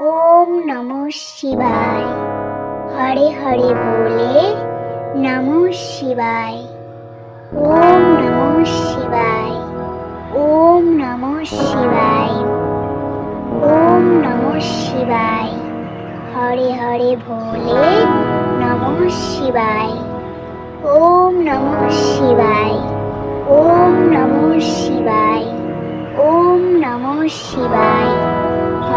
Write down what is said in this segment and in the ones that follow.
ওম নম শিবায়। হরে হরে বলে নম শিবায়। ওম নম শিবায়। ওম নম শিবায়। ওম নম শিবায়। হরে হরে ভোলে নম শিবায়। ওম নম শিবায়। ওম নম শিবায়। ওম নম শিবায়।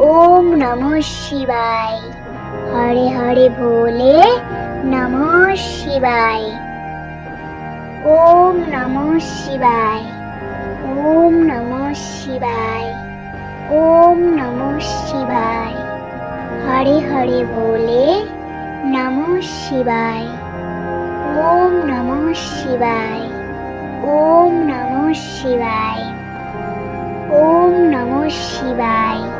ওম নম শিবায়। হরে হরে ভোলে নম শিবায়। ওম নম শিবায়। ওম নম শিবায়। ওম নম শিবায়। হরে হরে বলে নম শিবায়। ওম নম শিবায়। ওম নম শিবায়। ওম নম শিবায়।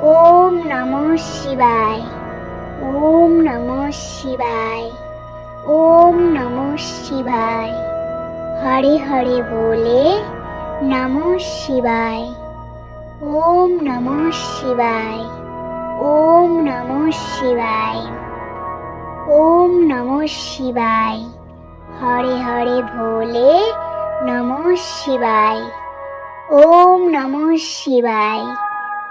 ওম নম শিবায়। ওম নম শিবায়। ওম নম শিবায়। হরে হরে বলে নম শিবায়। ওম নম শিবায়। ওম নম শিবায়। ওম নম শিবায়। হরে হরে ভোলে নম শিবায়। ওম নম শিবায়।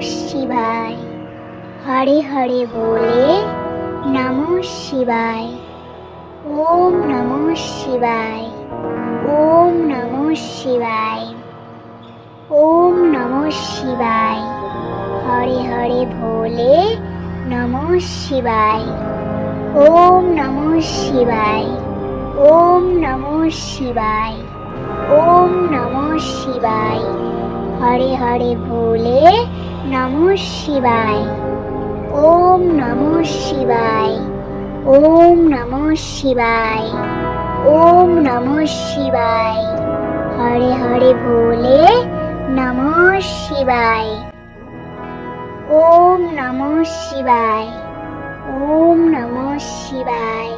শিবায়। হরে হরে বলে নম শিবায়। ওম নম শিবায়। ওম নম শিবায়। ওম নম শিবায়। হরে হরে ভোলে নম শিবায়। ওম নম শিবায়। ওম নম শিবায়। ওম নম শিবায়। হরে হরে ভোলে নম শিবায়। ওম নম শিবায়। ওম নম শিবায়। ওম নম শিবায়। হরে হরে ভোলে নম শিবায়। ওম নম শিবায়। ওম নম শিবায়।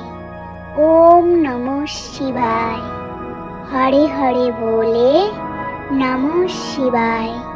ওম নম শিবায়। হরে হরে বলে নম শিবায়।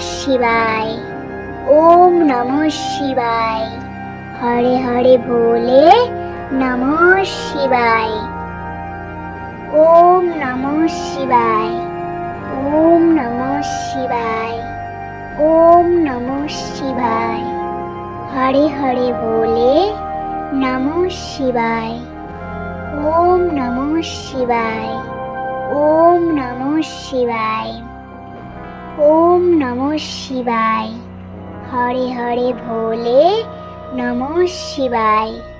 শিবায়। ওম নমঃ শিবায়। হরে হরে ভোলে নমঃ শিবায়। ওম নমঃ শিবায়। ওম নমঃ শিবায়। ওম নমঃ শিবায়। হরে হরে ভোলে নমঃ শিবায়। ওম নমঃ শিবায়। ওম নমঃ শিবায়। ওম নমঃ শিবায়। হরে হরে ভোলে নমঃ শিবায়।